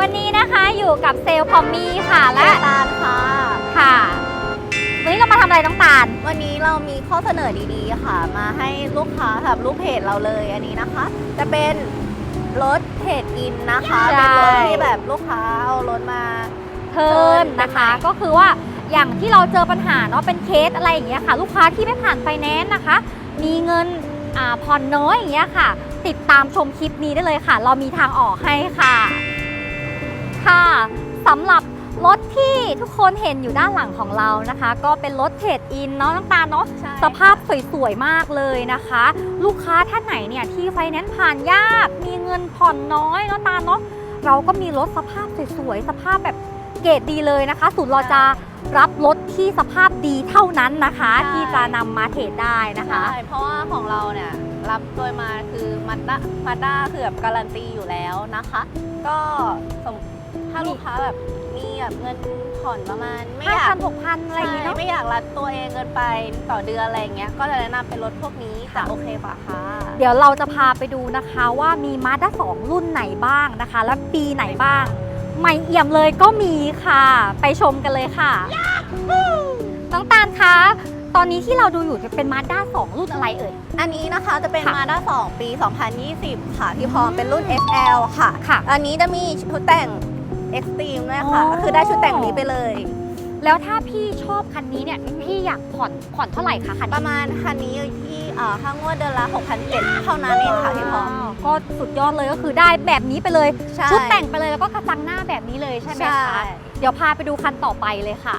วันนี้นะคะอยู่กับเซลล์พอมมี่ค่ะและตาลค่ะ ค่ะ วันนี้เรามาทำอะไรน้องตาล วันนี้เรามีข้อเสนอดีๆค่ะ มาให้ลูกค้าสำหรับลูกเพจเราเลยอันนี้นะคะ จะเป็นรถเพจอินนะคะใช่ เป็นรถที่แบบลูกค้าเอารถมา เทิร์นนะคะ ก็คือว่าอย่างที่เราเจอปัญหาเนาะเป็นเคสอะไรอย่างเงี้ยค่ะ ลูกค้าที่ไม่ผ่านไฟแนนซ์นะคะ มีเงินอ่าผ่อนน้อยอย่างเงี้ยค่ะ ติดตามชมคลิปนี้ได้เลยค่ะ เรามีทางออกให้ค่ะค่ะสำห รับรถที่ทุกคนเห็นอยู่ด้านหลังของเรานะคะ ก็เป็นรถเทรดอินเนาะน้องตาลเนาะใช่สภาพสวยๆมากเลยนะคะ ลูกค้าท่านไหนเนี่ยที่ไฟแนนซ์ผ่านยาก มีเงินผ่อนน้อยเนาะตาเนาะเราก็มีรถสภาพสวยๆสภาพแบบเกรดดีเลยนะคะศูนย์เราจะรับรถที่สภาพดีเท่านั้นนะคะ ที่จะนำมาเทรดได้นะคะใช่เพราะว่าของเราเนี่ยรับโดยมาคือมาด้ามาด้าคือแบบการันตีอยู่แล้วนะคะ ก็สมถ้าลูกค้าแบบ มีแบบเงินผ่อนประมาณไม่ห้าอยาพักนหกพันอะไรอย่างงี้ใช่เนาะไม่อยากรัดตัวเองเกินไปต่อเดือนอะไรอย่างเงี้ยก็จะแนะนำเป็นรถพวกนี้จะค่ะโอเคกว่าค่ะ เดี๋ยวเราจะพาไปดูนะคะว่ามีมาด้าสองรุ่นไหนบ้างนะคะ และปีไหนบ้างใหม่เอี่ยมเลยก็มีค่ะ ไปชมกันเลยค่ะน้องตาลคะ ตอนนี้ที่เราดูอยู่จะเป็นมาด้า2รุ่นอะไรเอ่ย อันนี้นะคะจะเป็นค่ะมาด้า2ปี 2020 ค่ะ ที่พร้อมอืมเป็นรุ่น SL ค่ะ ค่ะ อันนี้จะมีชุดแต่ง Extreme ด้วยค่ะ อ๋อ ก็คือได้ชุดแต่งนี้ไปเลย แล้วถ้าพี่ชอบคันนี้เนี่ยพี่อยากผ่อนผ่อนเท่าไหร่คะคันปนี้ระมาณคันนี้อยู่ที่เอ่อค่างวดเดือนละ6,700เท่านั้นเองค่ะที่พร้อม ว้าวก็สุดยอดเลยก็คือได้แบบนี้ไปเลย ใช่ ชุดแต่งไปเลยแล้วก็กระจังหน้าแบบนี้เลยใช่ไหมใช่คะ เดี๋ยวพาไปดูคันต่อไปเลยค่ะ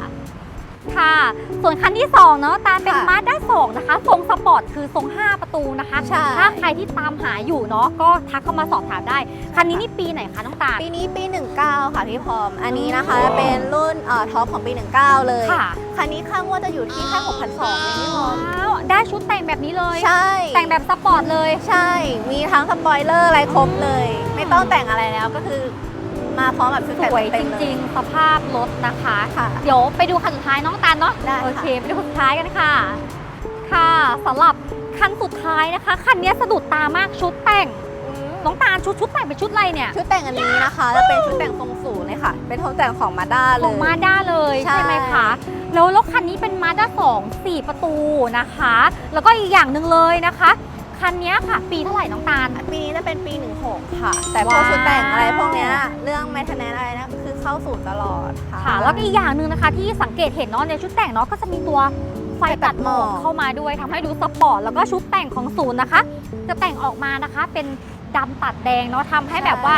ค่ะ ส่วนคันที่2เนาะตาเป็นค่ะมาด้า2นะคะทรงสปอร์ตคือทรง 5 ประตูนะคะ ใช่ ถ้าใครที่ตามหาอยู่เนาะก็ทักเข้ามาสอบถามได้ คันนี้นี่ปีไหนคะน้องตาล ปีนี้ปี 19 ค่ะพี่พร้อม อันนี้นะคะว้าวจะเป็นรุ่นเอ่อท็อปของปี 19 เลย ค่ะคันนี้ค่างวดจะอยู่ที่แค่6,200เองพี่พร้อม ว้าวได้ชุดแต่งแบบนี้เลย ใช่ แต่งแบบสปอร์ตเลย ใช่ มีทั้งสปอยเลอร์อะไรครบเลย ไม่ต้องแต่งอะไรแล้วก็คือ มาพร้อมแบบชุดสแต่งวยจเต็มๆเลย ริงๆ สภาพรถนะคะค่ะเดี๋ยวไปดูคันสุดท้ายน้องตาลเนาะได้ค่ะ โอเคไปดูคันสุดท้ายกันค่ะ ค่ะสำหรับคันสุดท้ายนะคะคันนี้สะดุดตามากชุดแต่งน้องตาลชุดชุดแต่งเป็นชุดอะไรเนี่ยชุดแต่งอันนี้นะคะจะเป็นชุดแต่งทรงสูงเลยค่ะ เป็นทรงแต่งของมาด้าเลของยมาด้าเลยใช่ ใช่ไหมคะแล้วรถคันนี้เป็นมาด้า2 4ประตูนะคะ แล้วก็อีกอย่างหนึ่งเลยนะคะ คันนี้ค่ะ ปีเท่าไหร่น้องตาล ปีนี้จะเป็นปี 16 ค่ะ แต่พวกว้าว ชุดแต่งอะไรพวกเนี้ยเรื่อง m ม i เ t น a n c e อะไรนะคือเข้าสู่ตลอดค่ะ ค่ะ แล้วก็อีกอย่างหนึ่งนะคะ ที่สังเกตเห็นเนาะในชุดแต่งเนาะก็จะมีตัวไฟตัดหมอกเข้ามาด้วยทำให้ดูสปอร์ตแล้วก็ชุดแต่งของศูนย์นะคะ จะแต่งออกมานะคะเป็นดำตัดแดงเนาะทำให้แบบว่า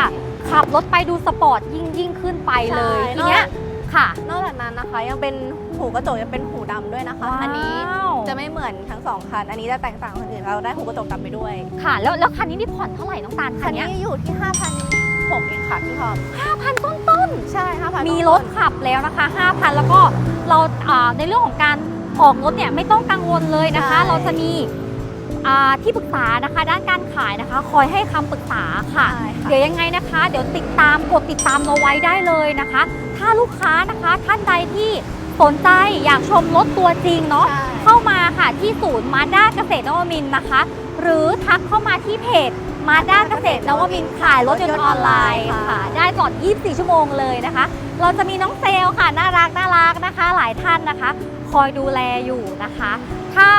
ขับรถไปดูสปอร์ตยิ่งยิ่งขึ้นไปเลยใช่ ทีเนี้ยค่ะนอกจากนั้นนะคะยังเป็นหูกระจกยังเป็นหูดำด้วยนะคะ อันนี้ว้าว จะไม่เหมือนทั้งสองคัน อันนี้จะแตกต่างคนอื่นเราได้หูกระจกดำไปด้วย ค่ะ แล้วแล้วคันนี้นี่ผ่อนเท่าไหร่น้องตาลคัคันนเนี้นี้ยอยู่ที่ 5,006เองค่ะพี่พร้อม5,000 ต้นต้นใช่5,000มีรถขับแล้วนะคะ 5,000 แล้วก็เราอ่าในเรื่องของการออกรถเนี่ยไม่ต้องกังวลเลยนะคะเราจะมีอ่าที่ปรึกษานะคะ ด้านการขายนะคะ คอยให้คำปรึกษาค่ะ ใช่ค่ะ เดี๋ยวยังไงนะคะ เดี๋ยวติดตามกดติดตามเราไว้ได้เลยนะคะ ถ้าลูกค้านะคะท่านใดที่สนใจอยากชมรถตัวจริงเนาะใช่ เข้ามาค่ะที่ศูนย์มาด้าเกษตรนวมินทร์นะคะ หรือทักเข้ามาที่เพจมาด้าเกษตรนวมินทร์ขายรถยนต์ออนไลน์ค่ะ ได้ตลอด 24 ชั่วโมงเลยนะคะ เราจะมีน้องเซลล์ค่ะ น่ารักน่ารักนะคะ หลายท่านนะคะ คอยดูแลอยู่นะคะ ถ้า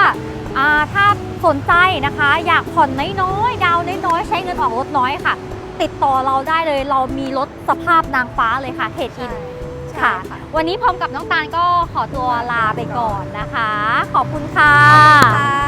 อ่าถ้าสนใจนะคะ อยากผ่อนน้อยๆดาวน์น้อยๆใช้เงินออกรถน้อยค่ะ ติดต่อเราได้เลยเรามีรถสภาพนางฟ้าเลยค่ะเทรดอินใช่ ค่ะค่ะ วันนี้พร้อมกับน้องตาลก็ขอตัวลาไปก่อนนะคะ ขอบคุณค่ะค่ะ